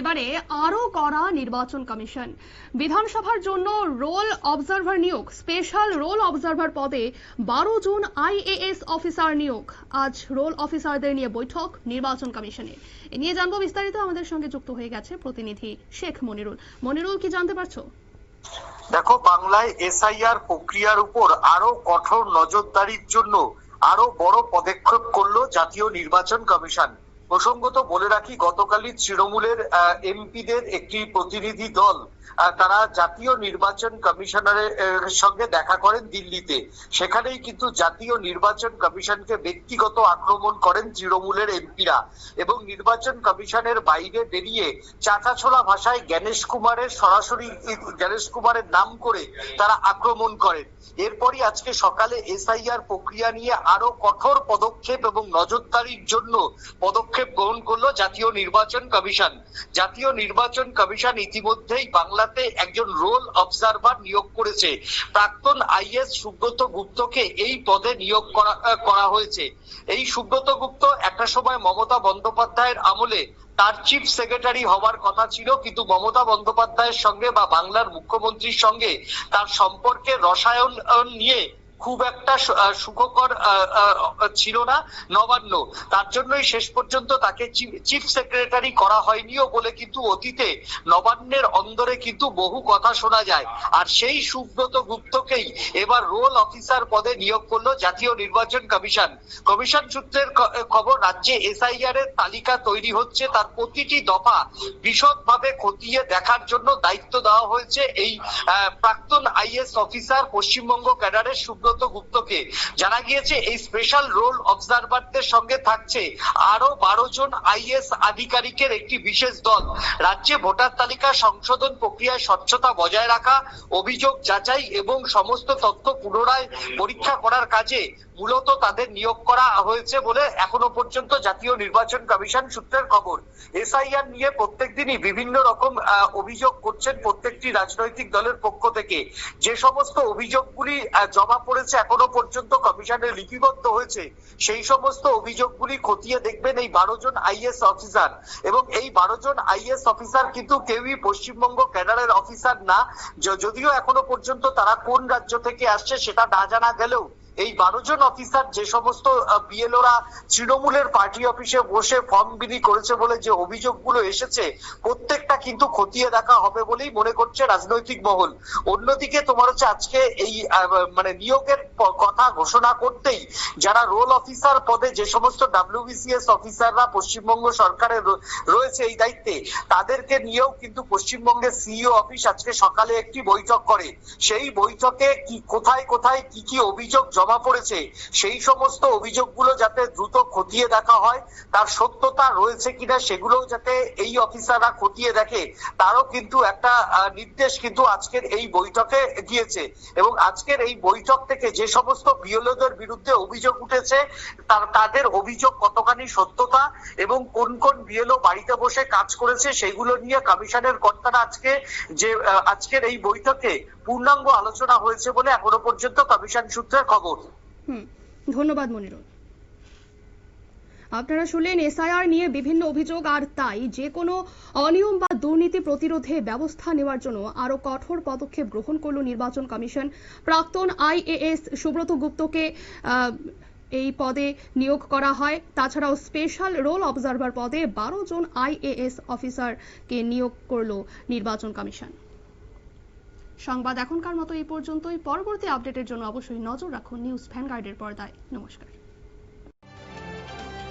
এবারে আরও করা নির্বাচন কমিশন। বিধানসভার জন্য রোল অবজারভার নিয়োগ, স্পেশাল রোল অবজারভার পদে বারো জন আইএএস অফিসার নিয়োগ। আজ রোল অফিসারদের নিয়ে বৈঠক নির্বাচন কমিশনে। এ নিয়ে জানব বিস্তারিত, আমাদের সঙ্গে যুক্ত হয়ে গেছে প্রতিনিধি শেখ মনিরুল। মনিরুল, কি জানতে পারছ? দেখো, বাংলায় এসআইআর প্রক্রিয়ার উপর আরও কঠোর নজরদারির জন্য আরও বড় পদক্ষেপ করল জাতীয় নির্বাচন কমিশন। প্রসঙ্গত বলে রাখি, গতকালই তৃণমূলের এমপিদের একটি প্রতিনিধি দল তারা জাতীয় নির্বাচন কমিশনারের সঙ্গে দেখা করেন দিল্লিতে। সেখানেই কিন্তু জাতীয় নির্বাচন কমিশনকে ব্যক্তিগত আক্রমণ করেন তৃণমূলের এমপিরা এবং নির্বাচন কমিশনের বাইরে বেরিয়ে চাটাছোলা ভাষায় জ্ঞানেশ কুমারের সরাসরি, জ্ঞানেশ কুমারের নাম করে তারা আক্রমণ করেন। এরপরই আজকে সকালে এসআইআর প্রক্রিয়া নিয়ে আরও কঠোর পদক্ষেপ এবং নজরদারির জন্য পদক্ষেপ গ্রহণ করল জাতীয় নির্বাচন কমিশন। জাতীয় নির্বাচন কমিশন ইতিমধ্যেই বাংলাতে একজন রোল অবজারভার নিয়োগ করেছে। প্রাক্তন আইএস সুব্রত গুপ্তকে এই পদে নিয়োগ করা করা হয়েছে। এই সুব্রত গুপ্ত একটা সময় মমতা বন্দ্যোপাধ্যায়ের আমলে তার চিফ সেক্রেটারি হওয়ার কথা ছিল, কিন্তু মমতা বন্দ্যোপাধ্যায়ের সঙ্গে বা বাংলার মুখ্যমন্ত্রীর সঙ্গে তার সম্পর্কে রসায়ন নিয়ে খুব একটা সুখকর ছিল না, নবান্ন। তার জন্যই শেষ পর্যন্ত তাকে চিফ সেক্রেটারি করা হয়নিও বলে কিন্তু অতীতে নবান্নের অন্দরে কিন্তু বহু কথা শোনা যায়। আর সেই সুব্রত গুপ্তকেই এবার রোল অফিসার পদে নিয়োগ করল জাতীয় নির্বাচন কমিশন। কমিশন সূত্রের খবর, রাজ্যে এসআইআর এর তালিকা তৈরি হচ্ছে তার প্রতিটি দফা বিশদভাবে খতিয়ে দেখার জন্য দায়িত্ব দেওয়া হয়েছে এই প্রাক্তন আইএস অফিসার পশ্চিমবঙ্গ ক্যাডারের সুব্রত গুপ্তকে। জানা গিয়েছে, এই স্পেশাল রোল অবজারভারদের সঙ্গে থাকছে আরও বারো জন আইএস আধিকারিকের একটি বিশেষ দল। রাজ্যে ভোটার তালিকা সংশোধন প্রক্রিয়ায় স্বচ্ছতা বজায় রাখা, অভিযোগ যাচাই এবং সমস্ত তথ্য পুনরায় পরীক্ষা করার কাজে মূলত তাদের নিয়োগ করা হয়েছে বলে এখনও পর্যন্ত জাতীয় নির্বাচন কমিশন সূত্রের খবর। এসআইআর নিয়ে প্রত্যেক দিনই বিভিন্ন রকম অভিযোগ করছেন প্রত্যেকটি রাজনৈতিক দলের পক্ষ থেকে। যে সমস্ত অভিযোগগুলি জমা পড়েছে এখনও পর্যন্ত কমিশনে লিপিবদ্ধ হয়েছে। সেই সমস্ত অভিযোগগুলি খতিয়ে দেখবেন এই বারো জন আইএস অফিসার। এবং এই বারো জন আইএস অফিসার কিন্তু কেউই পশ্চিমবঙ্গ ক্যাডারের অফিসার না। যদিও এখনও পর্যন্ত তারা কোন রাজ্য থেকে আসছে সেটা না জানা গেলেও এই বারো জন অফিসার যে সমস্ত বিএলওরা তৃণমূলের পার্টি অফিসে বসে ফর্ম বিলি করেছে বলে যে অভিযোগগুলো এসেছে, প্রত্যেকটা কিন্তু খতিয়ে দেখা হবে বলেই মনে করছে রাজনৈতিক মহল। অন্যদিকে তোমার হচ্ছে আজকে এই মানে নিয়োগের কথা ঘোষণা করতেই যারা রোল অফিসার পদে যে সমস্ত ডাব্লিউবিসিএস অফিসাররা পশ্চিমবঙ্গ সরকারের রয়েছে এই দায়িত্বে, তাদেরকে নিয়েও কিন্তু পশ্চিমবঙ্গের সিইও অফিস আজকে সকালে একটি বৈঠক করে। সেই বৈঠকে কি, কোথায় কোথায় কি কি অভিযোগ জমা পড়েছে, সেই সমস্ত অভিযোগগুলো যাতে দ্রুত খতিয়ে দেখা হয়, তার সত্যতা রয়েছে কিনা সেগুলোও যাতে এই অফিসাররা খতিয়ে দেখে, তারও কিন্তু একটা নির্দেশ কিন্তু আজকের এই বৈঠকে দিয়েছে এবং আজকের এই বৈঠক থেকে যে সমস্ত বিএলওদের বিরুদ্ধে অভিযোগ উঠেছে, তার, তাদের অভিযোগ কতখানি সত্যতা এবং কোন কোন বিএলও বাড়িতে বসে কাজ করেছে, সেগুলো নিয়ে কমিশনের কর্তারা আজকে যে আজকের এই বৈঠকে পূর্ণাঙ্গ আলোচনা হয়েছে বলে এখনও পর্যন্ত কমিশন সূত্রের খবর। ধন্যবাদ মনিরুল। আপনারা শুনলেন এসআইআর নিয়ে বিভিন্ন অভিযোগ, আর তাই যে কোনো অনিয়ম বা দুর্নীতি প্রতিরোধে ব্যবস্থা নেওয়ার জন্য আরও কঠোর পদক্ষেপ গ্রহণ করল নির্বাচন কমিশন। প্রাক্তন আইএএস সুব্রত গুপ্তকে এই পদে নিয়োগ করা হয়। তাছাড়াও স্পেশাল রোল অবজারভার পদে বারো জন আইএএস অফিসারকে নিয়োগ করল নির্বাচন কমিশন। সংবাদ এখনকার মতো এই পর্যন্তই। পরবর্তী আপডেটের জন্য অবশ্যই নজর রাখুন নিউজ ভ্যানগার্ডের পর্দায়। নমস্কার।